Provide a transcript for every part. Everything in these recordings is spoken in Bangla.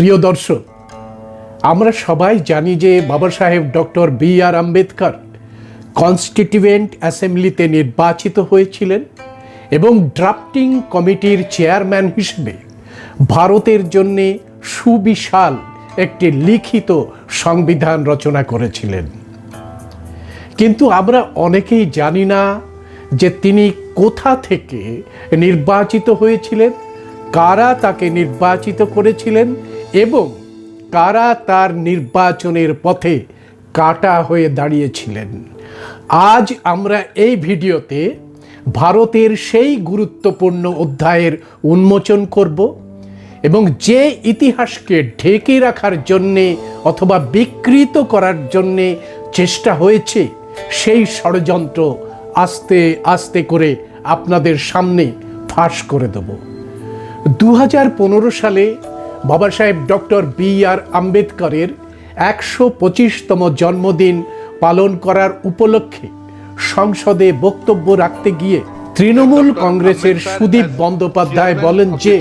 প্রিয় দর্শক, আমরা সবাই জানি যে Baba Saheb doctor B R Ambedkar constituent অ্যাসেম্বলিতে নির্বাচিত হয়েছিলেন এবং ড্রাফটিং কমিটির চেয়ারম্যান হিসেবে ভারতের জন্যে সুবিশাল একটি লিখিত সংবিধান রচনা করেছিলেন। কিন্তু আমরা অনেকেই জানি না যে তিনি কোথা থেকে নির্বাচিত হয়েছিলেন, কারা তাকে নির্বাচিত করেছিলেন এবং কারা তার নির্বাচনের পথে কাটা হয়ে দাঁড়িয়েছিলেন। আজ আমরা এই ভিডিওতে ভারতের সেই গুরুত্বপূর্ণ অধ্যায়ের উন্মোচন করব এবং যে ইতিহাসকে ঢেকে রাখার জন্যে অথবা বিকৃত করার জন্যে চেষ্টা হয়েছে, সেই ষড়যন্ত্র আস্তে আস্তে করে আপনাদের সামনে ফাঁস করে দেব। দু হাজার পনেরো সালে বাবা সাহেব ডক্টর বি আর আম্বেদকরের একশো পঁচিশতম জন্মদিন পালন করার উপলক্ষে সংসদে বক্তব্য রাখতে গিয়ে তৃণমূল কংগ্রেসের সুদীপ বন্দ্যোপাধ্যায় বলেন যে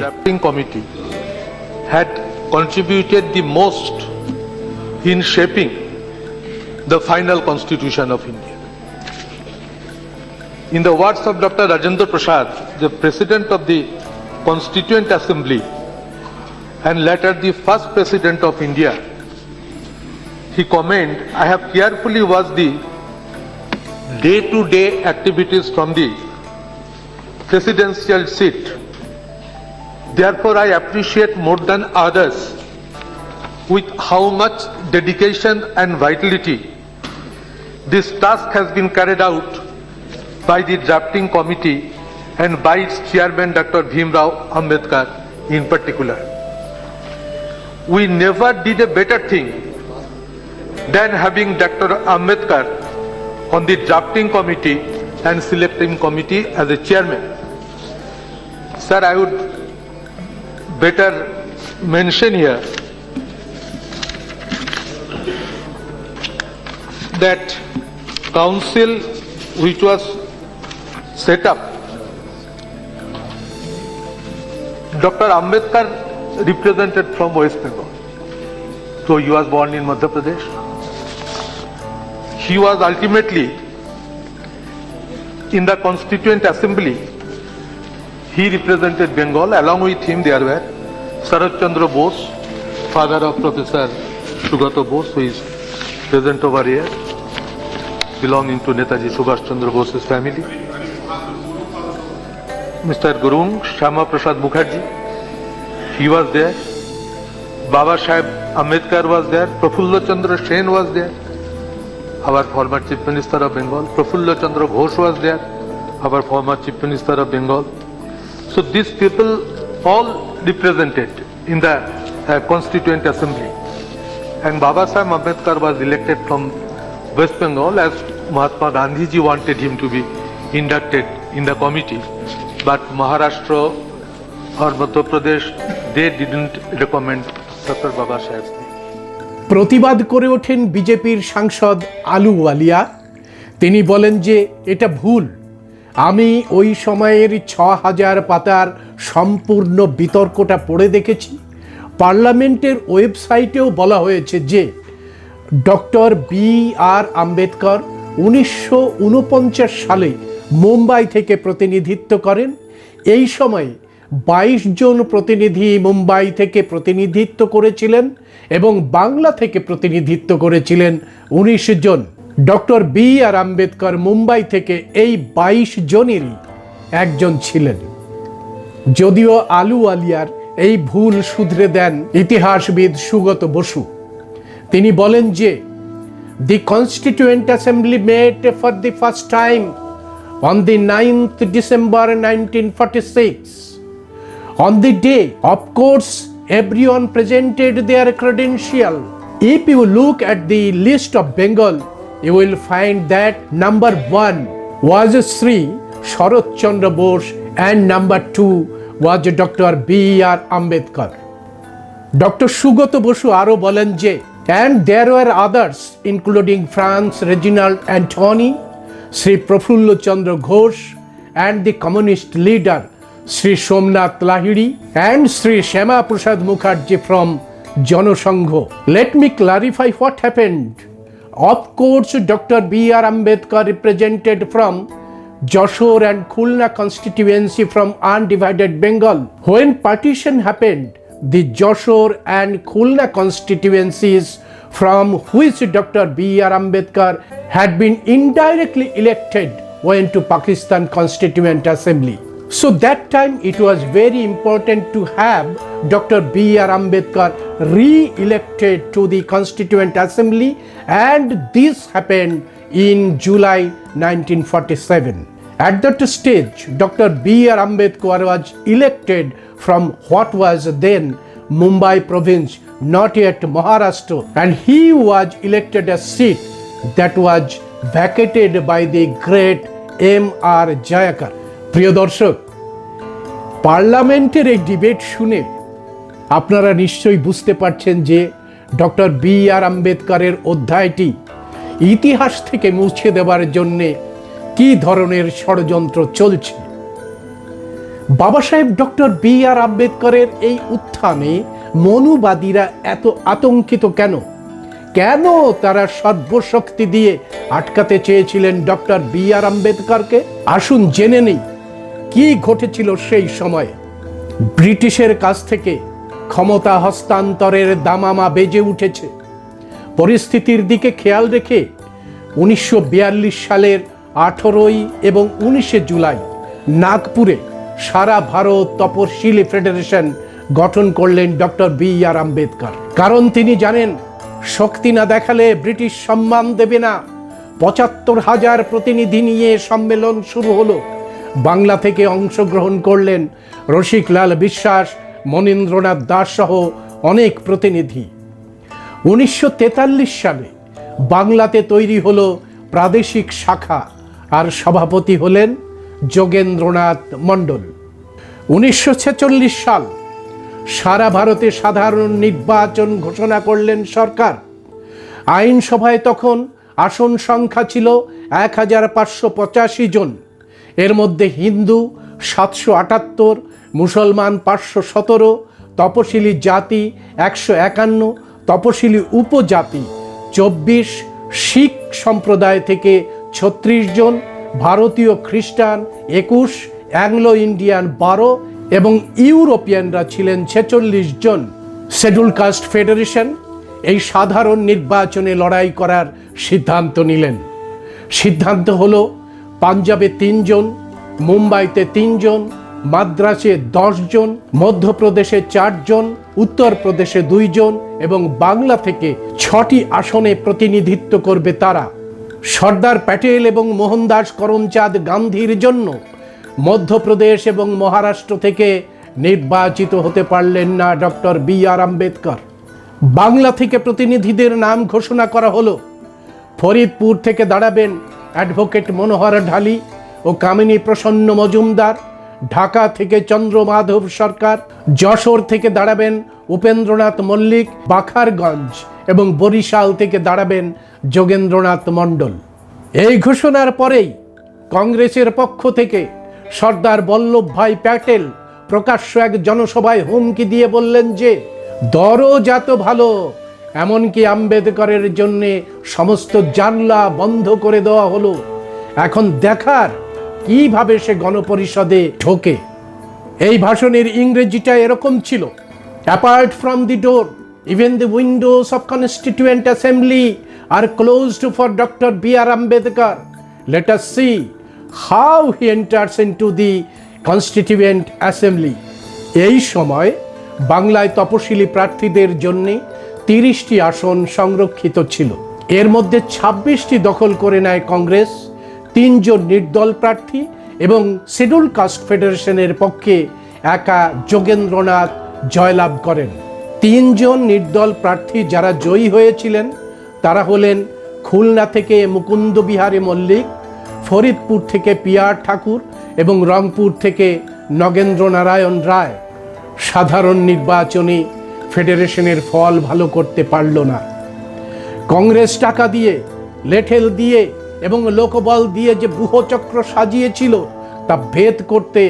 committee had contributed the most in shaping the final constitution of India in the words of doctor Rajendra Prasad the president of the constituent assembly and later the first president of India, he comment, I have carefully watched the day-to-day activities from the presidential seat Therefore, I appreciate more than others with how much dedication and vitality this task has been carried out by the drafting committee and by its chairman Dr. Bhim Rao Ambedkar in particular. We never did a better thing than having Dr. Ambedkar on the drafting committee and selecting committee as a chairman. Sir, I would better mention here that council which was set up Dr. Ambedkar represented from West Bengal. So he was born in Madhya Pradesh. He was ultimately in the Constituent Assembly he represented Bengal. Along with him, there were Sarat Chandra Bose, father of Professor Sugato Bose, who is present over here, belonging to Netaji Subhash Chandra Bose's family. Mr. Gurung Shama Prasad Mukherjee, he was there. Baba Sahib Ambedkar was there. Prafulla Chandra Sen was there. Our former Chief Minister of Bengal. Prafulla Chandra Ghosh was there. Our former Chief Minister of Bengal. So these people all represented in the uh, Constituent Assembly. And Baba Sahib Ambedkar was elected from West Bengal as Mahatma Gandhi ji wanted him to be inducted in the committee. But Maharashtra or Madhya Pradesh, প্রতিবাদ করে ওঠেন বিজেপির সাংসদ আলু ওয়ালিয়া। তিনি বলেন যে, এটা ভুল। আমি ওই সময়ের ছ হাজার পাতার সম্পূর্ণ বিতর্কটা পড়ে দেখেছি। পার্লামেন্টের ওয়েবসাইটেও বলা হয়েছে যে, ডক্টর বি আর আম্বেদকর উনিশশো উনপঞ্চাশ সালে মুম্বাই থেকে প্রতিনিধিত্ব করেন। এই সময়ে বাইশ জন প্রতিনিধি মুম্বাই থেকে প্রতিনিধিত্ব করেছিলেন এবং বাংলা থেকে প্রতিনিধিত্ব করেছিলেন উনিশ জন। Doctor B R Ambedkar Mumbai থেকে এই বাইশ জনেরই একজন ছিলেন। যদিও আলু আলিয়ার এই ভুল শুধরে দেন ইতিহাসবিদ সুগত বসু। তিনি বলেন যে, the constituent assembly met for the first time on the ninth December nineteen forty six. On the day, of course, everyone presented their credential. If you look at the list of Bengal, you will find that number one was Sri Sharat Chandra Bose and number two was Dr. B.R. Ambedkar. Doctor Sugata Basu আরও বলেন যে and there were others including Frank Reginald Anthony Shri Prafullachandra Ghosh and the communist leader Shri Somnath Lahiri and Shri Shyama Prasad Mukherjee from Jansangh let me clarify what happened of course doctor B R Ambedkar represented from Joshore and Khulna constituency from undivided Bengal. When partition happened, the Joshore and Khulna constituencies from which Dr. B.R. Ambedkar had been indirectly elected went to Pakistan Constituent Assembly. So that time it was very important to have Dr. B.R. Ambedkar re-elected to the Constituent Assembly and this happened in July 1947. At that stage, Dr. B.R. Ambedkar was elected from what was then Mumbai province, not yet Maharashtra, and he was elected a seat that was vacated by the great M.R. Jayakar. প্রিয় দর্শক, পার্লামেন্টের এই ডিবেট শুনে আপনারা নিশ্চয়ই বুঝতে পারছেন যে ডক্টর বি আর আম্বেদকরের অধ্যায়টি ইতিহাস থেকে মুছে দেওয়ার জন্যে কি ধরনের ষড়যন্ত্র চলছে? বাবা সাহেব, ডক্টর বি আর আম্বেদকরের এই উত্থানে মনুবাদীরা এত আতঙ্কিত কেন? কেন তারা সর্বশক্তি দিয়ে আটকাতে চেয়েছিলেন ডক্টর বি আর আম্বেদকরকে? আসুন জেনে নেই। কি ঘটেছিল সেই সময়ে? ব্রিটিশের কাছ থেকে ক্ষমতা হস্তান্তরের দামামা বেজে উঠেছে। পরিস্থিতির দিকে খেয়াল রেখে উনিশশো বিয়াল্লিশ সালের আঠেরোই এবং উনিশে জুলাই নাগপুরে সারা ভারত তপশিলি ফেডারেশন গঠন করলেন ডক্টর বি আর আম্বেদকর। কারণ তিনি জানেন, শক্তি না দেখালে ব্রিটিশ সম্মান দেবে না। পঁচাত্তর হাজার প্রতিনিধি নিয়ে সম্মেলন শুরু হলো। বাংলা থেকে অংশগ্রহণ করলেন রসিকলাল বিশ্বাস, মনীন্দ্রনাথ দাস সহ অনেক প্রতিনিধি। উনিশশো তেতাল্লিশ সালে বাংলাতে তৈরি হলো প্রাদেশিক শাখা আর সভাপতি হলেন যোগেন্দ্রনাথ মণ্ডল। উনিশশো ছেচল্লিশ সাল সারা ভারতে সাধারণ নির্বাচন ঘোষণা করলেন সরকার। আইনসভায় তখন আসন সংখ্যা ছিল এক হাজার পাঁচশো পঁচাশি জন। এর মধ্যে হিন্দু, সাতশো আটাত্তর, মুসলমান পাঁচশো সতেরো, তপশিলি জাতি একশো একান্ন, তপশিলি উপজাতি চব্বিশ, শিখ সম্প্রদায় থেকে ছত্রিশ জন, ভারতীয় খ্রিস্টান একুশ, অ্যাংলো ইন্ডিয়ান বারো এবং ইউরোপিয়ানরা ছিলেন ছেচল্লিশ জন। শেডুল কাস্ট ফেডারেশন এই সাধারণ নির্বাচনে লড়াই করার সিদ্ধান্ত নিলেন। সিদ্ধান্ত হলো পাঞ্জাবে তিনজন, মুম্বাইতে তিনজন, মাদ্রাসে জন মধ্যপ্রদেশে চারজন, উত্তরপ্রদেশে দুইজন এবং বাংলা থেকে ছটি আসনে প্রতিনিধিত্ব করবে তারা। সর্দার প্যাটেল এবং মোহনদাস করমচাঁদ গান্ধীর জন্য মধ্যপ্রদেশ এবং মহারাষ্ট্র থেকে নির্বাচিত হতে পারলেন না doctor B R Ambedkar. Bangla থেকে প্রতিনিধিদের নাম ঘোষণা করা হলো। ফরিদপুর থেকে দাঁড়াবেন অ্যাডভোকেট মনোহর ঢালি ও কামিনী প্রসন্ন মজুমদার, ঢাকা থেকে চন্দ্রমাধব সরকার, যশোর থেকে দাঁড়াবেন উপেন্দ্রনাথ মল্লিক, বাখারগঞ্জ এবং বরিশাল থেকে দাঁড়াবেন যোগেন্দ্রনাথ মণ্ডল। এই ঘোষণার পরেই কংগ্রেসের পক্ষ থেকে সর্দার বল্লভভাই প্যাটেল প্রকাশ্য এক জনসভায় হুমকি দিয়ে বললেন যে দরজাত ভালো এমনকি আম্বেদকরের জন্য সমস্ত জানলা বন্ধ করে দেওয়া হলো। এখন দেখার কীভাবে সে গণপরিষদে ঢোকে? এই ভাষণের ইংরেজিটা এরকম ছিল। Apart from the door even the windows of constituent assembly are closed for doctor B R Ambedkar let us see how he enters into the constituent assembly এই সময় বাংলায় তপশিলি প্রার্থীদের জন্য তিরিশটি আসন সংরক্ষিত ছিল। এর মধ্যে ছাব্বিশটি দখল করে নেয় কংগ্রেস, তিনজন নির্দল প্রার্থী এবং শিডিউল কাস্ট ফেডারেশনের পক্ষে একা যোগেন্দ্রনাথ জয়লাভ করেন। তিনজন নির্দল প্রার্থী যারা জয়ী হয়েছিলেন, তারা হলেন খুলনা থেকে মুকুন্দ বিহারী মল্লিক, ফরিদপুর থেকে পিয়ার ঠাকুর এবং রংপুর থেকে নগেন্দ্র নারায়ণ রায়। সাধারণ নির্বাচনে ফেডারেশনের ফল ভালো করতে পারল না। কংগ্রেস টাকা দিয়ে, লেঠেল দিয়ে এবং লোকবল দিয়ে যে বুহচক্র সাজিয়েছিল, তা ভেদ করতে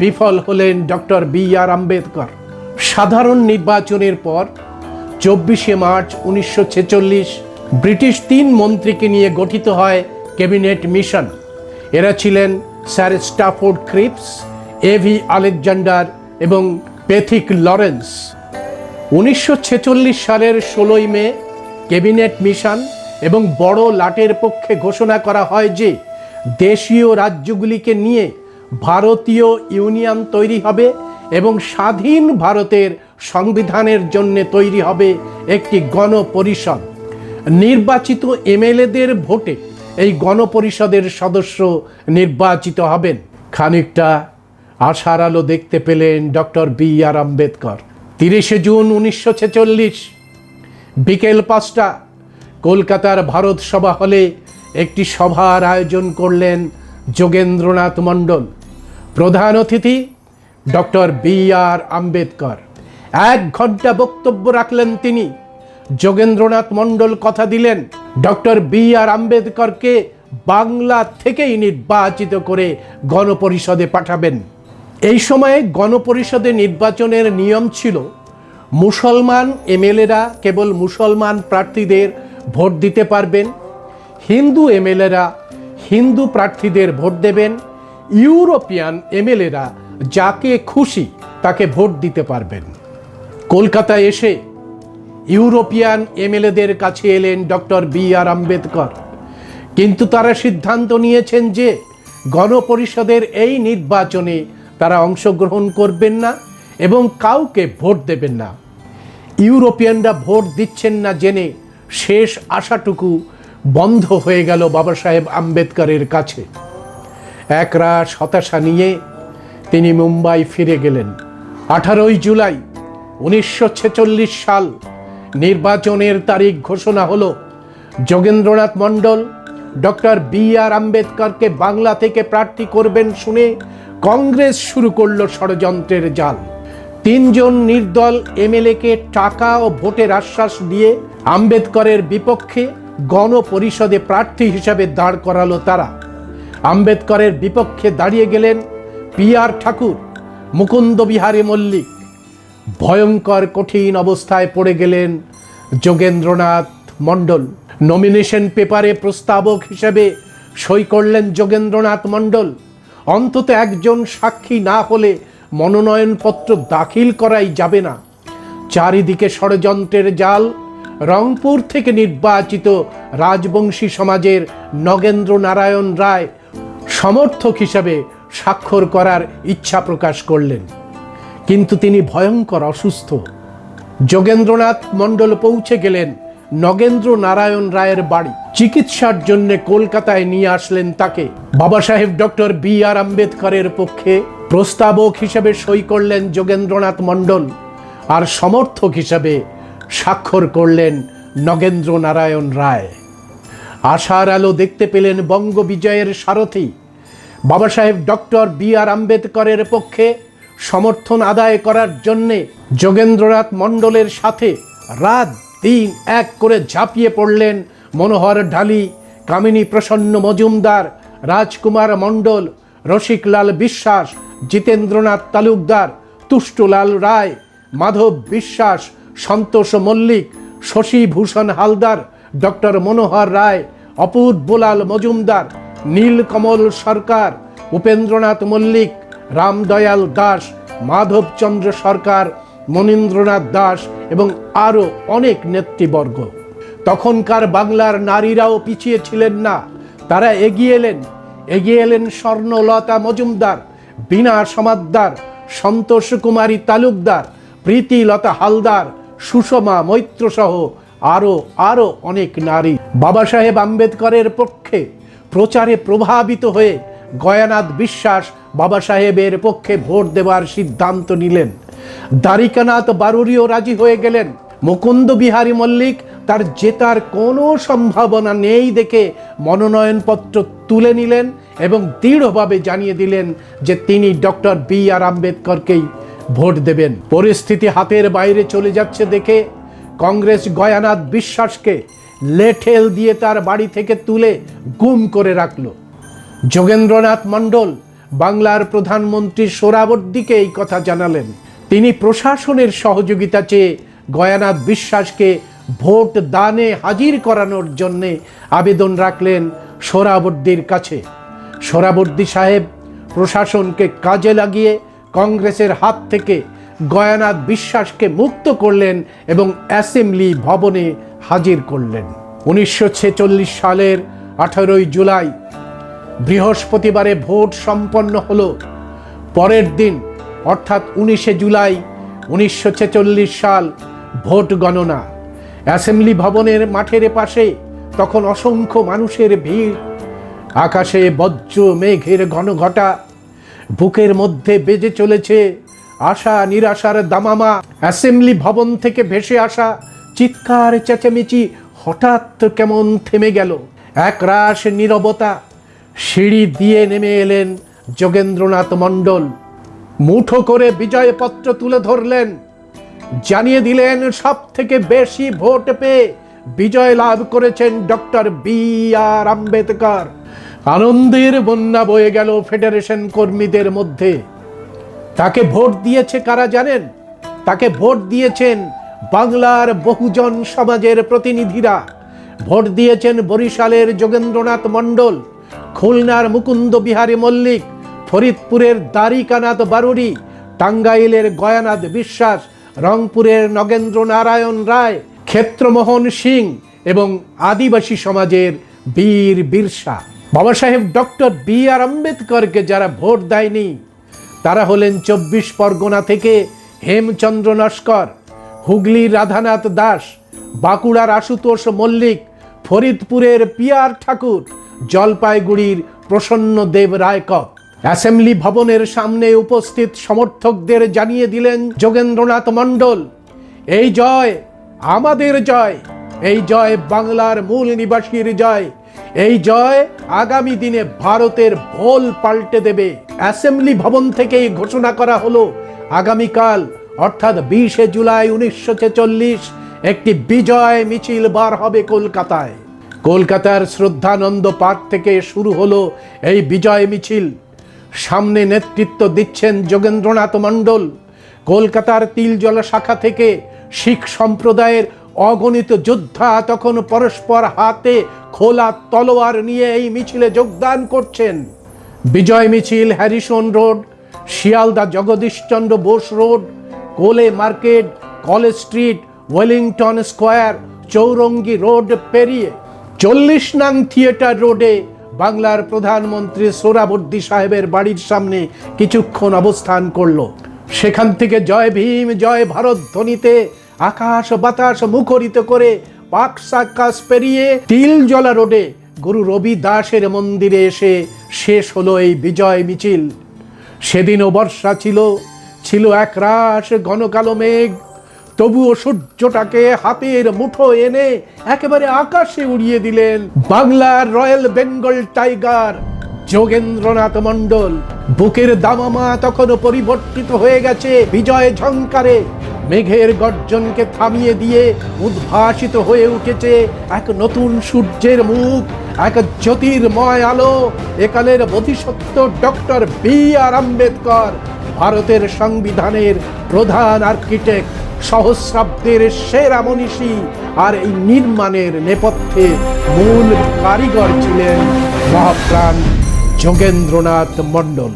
বিফল হলেন ডক্টর বি আর আম্বেদকর। সাধারণ নির্বাচনের পর, চব্বিশে মার্চ উনিশশো ছেচল্লিশ, ব্রিটিশ তিন মন্ত্রীকে নিয়ে গঠিত হয় ক্যাবিনেট মিশন। এরা ছিলেন sir Stafford Cripps A V Alexander এবং পেথিক লরেন্স। উনিশশো ছেচল্লিশ সালের ষোলোই মে ক্যাবিনেট মিশন এবং বড় লাটের পক্ষে ঘোষণা করা হয় যে দেশীয় রাজ্যগুলিকে নিয়ে ভারতীয় ইউনিয়ন তৈরি হবে এবং স্বাধীন ভারতের সংবিধানের জন্য তৈরি হবে একটি গণপরিষদ। নির্বাচিত এমএলএদের ভোটে এই গণপরিষদের সদস্য নির্বাচিত হবেন। খানিকটা আশার আলো দেখতে পেলেন ডক্টর বি আর আম্বেদকর। তিরিশে জুন উনিশশো ছেচল্লিশ, বিকেল পাঁচটা, কলকাতার ভারত সভা হলে একটি সভার আয়োজন করলেন যোগেন্দ্রনাথ মণ্ডল। প্রধান অতিথি ডক্টর বি আর আম্বেদকর। এক ঘণ্টা বক্তব্য রাখলেন তিনি। যোগেন্দ্রনাথ মণ্ডল কথা দিলেন ডক্টর বি আর আম্বেদকরকে বাংলা থেকেই নির্বাচিত করে গণপরিষদে পাঠাবেন। এই সময়ে গণপরিষদে নির্বাচনের নিয়ম ছিল, মুসলমান এমএলএরা কেবল মুসলমান প্রার্থীদের ভোট দিতে পারবেন, হিন্দু এমএলএরা হিন্দু প্রার্থীদের ভোট দেবেন, ইউরোপিয়ান এমএলএরা যাকে খুশি তাকে ভোট দিতে পারবেন। কলকাতায় এসে ইউরোপিয়ান এমএলএদের কাছে এলেন ডক্টর বি আর আম্বেদকর। কিন্তু তারা সিদ্ধান্ত নিয়েছেন যে গণপরিষদের এই নির্বাচনে তারা অংশগ্রহণ করবেন না এবং কাউকে ভোট দেবেন না। ইউরোপিয়ানরা ভোট দিচ্ছেন না জেনে শেষ আশাটুকু বন্ধ হয়ে গেল বাবা সাহেব আম্বেদকরের কাছে। একরাশ হতাশা নিয়ে তিনি মুম্বাই ফিরে গেলেন। আঠারোই জুলাই উনিশশো ছেচল্লিশ সাল নির্বাচনের তারিখ ঘোষণা হলো। Jogendranath Mandal doctor B R আম্বেদকরকে Bangla থেকে প্রার্থী করবেন শুনে কংগ্রেস শুরু করল ষড়যন্ত্রের জাল। তিনজন নির্দল এমএলএকে টাকা ও ভোটের আশ্বাস দিয়ে আম্বেদকরের বিপক্ষে গণপরিষদে প্রার্থী হিসাবে দাঁড় করালো তারা। আম্বেদকরের বিপক্ষে দাঁড়িয়ে গেলেন পি আর ঠাকুর, মুকুন্দ বিহারী মল্লিক। ভয়ঙ্কর, কঠিন অবস্থায় পড়ে গেলেন যোগেন্দ্রনাথ মণ্ডল। নমিনেশন পেপারে প্রস্তাবক হিসেবে সই করলেন যোগেন্দ্রনাথ মণ্ডল। অন্তত একজন সাক্ষী না হলে মনোনয়নপত্র দাখিল করাই যাবে না। চারিদিকে ষড়যন্ত্রের জাল, রংপুর থেকে নির্বাচিত রাজবংশী সমাজের নগেন্দ্র নারায়ণ রায় সমর্থক হিসাবে স্বাক্ষর করার ইচ্ছা প্রকাশ করলেন। কিন্তু তিনি ভয়ঙ্কর অসুস্থ। যোগেন্দ্রনাথ মণ্ডল পৌঁছে গেলেন নগেন্দ্র নারায়ণ রায়ের বাড়ি। চিকিৎসার জন্য কলকাতায় নিয়ে আসলেন তাকে। বাবা সাহেব ডক্টর বি আর আম্বেদকরের পক্ষে প্রস্তাবক হিসেবে সই করলেন যোগেন্দ্রনাথ মণ্ডল আর সমর্থক হিসাবে স্বাক্ষর করলেন নগেন্দ্র নারায়ণ রায়। আশার আলো দেখতে পেলেন বঙ্গ বিজয়ের সারথী। বাবা সাহেব ডক্টর বি আর আম্বেদকরের পক্ষে সমর্থন আদায় করার জন্যে যোগেন্দ্রনাথ মণ্ডলের সাথে রাত দিন এক করে ঝাঁপিয়ে পড়লেন মনোহর ঢালি, কামিনী প্রসন্ন মজুমদার, রাজকুমার মণ্ডল, রসিকলাল বিশ্বাস, জিতেন্দ্রনাথ তালুকদার, তুষ্টলাল রায়, মাধব বিশ্বাস, সন্তোষ মল্লিক, শশীভূষণ হালদার, ডক্টর মনোহর রায় অপূর্বলাল মজুমদার, নীলকমল সরকার, উপেন্দ্রনাথ মল্লিক, রামদয়াল দাস, মাধবচন্দ্র সরকার মনীন্দ্রনাথ দাস এবং আরও অনেক নেতৃবর্গ। তখনকার বাংলার নারীরাও পিছিয়ে ছিলেন না, তারা এগিয়ে এলেন। এগিয়ে এলেন স্বর্ণলতা মজুমদার বিনা সমাদ্দার, সন্তোষ কুমারী তালুকদার, প্রীতিলতা হালদার, সুষমা মৈত্র সহ আরও আরও অনেক নারী। বাবা সাহেব আম্বেদকরের পক্ষে প্রচারে প্রভাবিত হয়ে গয়ানাথ বিশ্বাস বাবা সাহেবের পক্ষে ভোট দেওয়ার সিদ্ধান্ত নিলেন। দ্বারিকানাথ বারুরিও রাজি হয়ে গেলেন। মুকুন্দ বিহারী মল্লিক তার জেতার কোনো সম্ভাবনা নেই দেখে মনোনয়নপত্র তুলে নিলেন এবং দৃঢ়ভাবে জানিয়ে দিলেন যে তিনি ডক্টর বি আর আম্বেদকরকেই ভোট দেবেন। পরিস্থিতি হাতের বাইরে চলে যাচ্ছে দেখে কংগ্রেস গয়ানাথ বিশ্বাসকে লেঠেল দিয়ে তার বাড়ি থেকে তুলে গুম করে রাখল। যোগেন্দ্রনাথ মণ্ডল বাংলার প্রধানমন্ত্রী সোরাবর্দিকে এই কথা জানালেন। তিনি প্রশাসনের সহযোগিতা চেয়ে গয়ানাথ বিশ্বাসকে ভোট দানে হাজির করানোর জন্যে আবেদন রাখলেন সোরাবর্দির কাছে। সোরাবর্দি সাহেব প্রশাসনকে কাজে লাগিয়ে কংগ্রেসের হাত থেকে গয়ানাথ বিশ্বাসকে মুক্ত করলেন এবং অ্যাসেম্বলি ভবনে হাজির করলেন। উনিশশো ছেচল্লিশ সালের আঠারোই জুলাই বৃহস্পতিবারে ভোট সম্পন্ন হল। পরের দিন অর্থাৎ উনিশে জুলাই উনিশশো ছেচল্লিশ সাল ভোট গণনা। অ্যাসেম্বলি ভবনের মাঠের পাশে তখন অসংখ্য মানুষের ভিড়। আকাশে বজ্র মেঘের ঘনঘটা, বুকের মধ্যে বেজে চলেছে আশা নিরাশার দামামা। অ্যাসেম্বলি ভবন থেকে ভেসে আসা চিৎকার, চেঁচামেচি হঠাৎ কেমন থেমে গেল। এক রাস নীরবতা, সিঁড়ি দিয়ে নেমে এলেন যোগেন্দ্রনাথ মণ্ডল। মুঠো করে বিজয়পত্র তুলে ধরলেন। জানিয়ে দিলেন সব থেকে বেশি ভোট পেয়ে বিজয় লাভ করেছেন ডক্টর বি আর আম্বেদকর। আনন্দের বন্যা বয়ে গেল ফেডারেশন কর্মীদের মধ্যে। তাকে ভোট দিয়েছে কারা জানেন? তাকে ভোট দিয়েছেন বাংলার বহুজন সমাজের প্রতিনিধিরা। ভোট দিয়েছেন বরিশালের যোগেন্দ্রনাথ মণ্ডল, খুলনার মুকুন্দ বিহারী মল্লিক ফরিদপুরের দ্বারিকানাথ বারুড়ি, টাঙ্গাইলের গয়ানাথ বিশ্বাস, রংপুরের নগেন্দ্র নারায়ণ রায়, ক্ষেত্রমোহন সিং এবং আদিবাসী সমাজের বীর বীরসা। বাবা সাহেব ডক্টর বি আর আম্বেদকরকে যারা ভোট দেয়নি, তারা হলেন চব্বিশ পরগনা থেকে হেমচন্দ্র নস্কর হুগলির রাধানাথ দাস, বাঁকুড়ার আশুতোষ মল্লিক, ফরিদপুরের পিয়ার ঠাকুর, জলপাইগুড়ির প্রসন্ন দেব রায়কক অ্যাসেম্বলি ভবনের সামনে উপস্থিত সমর্থকদের জানিয়ে দিলেন যোগেন্দ্রনাথ মণ্ডল, এই জয়, আমাদের জয়, এই জয় বাংলার মূল নিবাসীর জয়, এই জয় আগামী দিনে ভারতের ভোল পাল্টে দেবে। অ্যাসেম্বলি ভবন থেকেই ঘোষণা করা হলো, আগামীকাল, অর্থাৎ বিশে জুলাই উনিশশো ছেচল্লিশ, একটি বিজয় মিছিল বার হবে কলকাতায়। কলকাতার শ্রদ্ধানন্দ পার্ক থেকে শুরু হলো এই বিজয় মিছিল। সামনে নেতৃত্ব দিচ্ছেন যোগেন্দ্রনাথ মণ্ডল। কলকাতার তিলজলা শাখা থেকে শিখ সম্প্রদায়ের অগণিত যোদ্ধা তখন পরস্পর হাতে খোলা তলোয়ার নিয়ে এই মিছিলে যোগদান করছেন। বিজয় মিছিল, Harrison road, Sealdah Jagadishchandra Bose road, Kole market, college street, Wellington square, Chowringhee road পেরিয়ে চল্লিশ নং থিয়েটার রোডে বাংলার প্রধানমন্ত্রী সোরাবর্দী সাহেবের বাড়ির সামনে কিছুক্ষণ অবস্থান করল। সেখান থেকে জয় ভীম, জয় ভারত ধ্বনিতে আকাশ বাতাস মুখরিত করে পাক সাকাশ পেরিয়ে তিলজলা রোডে গুরু রবি দাসের মন্দিরে এসে শেষ হলো এই বিজয় মিছিল। সেদিনও বর্ষা ছিল ছিল এক রাস ঘন কালো মেঘ। তবুও সূর্যটাকে হাতের মুঠো এনে একেবারে আকাশে উড়িয়ে দিলেন বাংলার royal Bengal tiger Jogendranath Mandal. বুকের দামামা তখন পরিবর্তিত হয়ে গেছে বিজয় ঝঙ্কারে মেঘের গর্জনকে থামিয়ে দিয়ে উদ্ভাসিত হয়ে উঠেছে এক নতুন সূর্যের মুখ, এক জ্যোতির্ময় আলো। একালের বোধিসত্ত্ব ডক্টর বি আর আম্বেদকর। ভারতের সংবিধানের প্রধান আর্কিটেক্ট, সহস্রাব্দের সেরা মনীষী আর এই নির্মাণের নেপথ্যে মূল কারিগর ছিলেন মহাপ্রাণ যোগেন্দ্রনাথ মণ্ডল।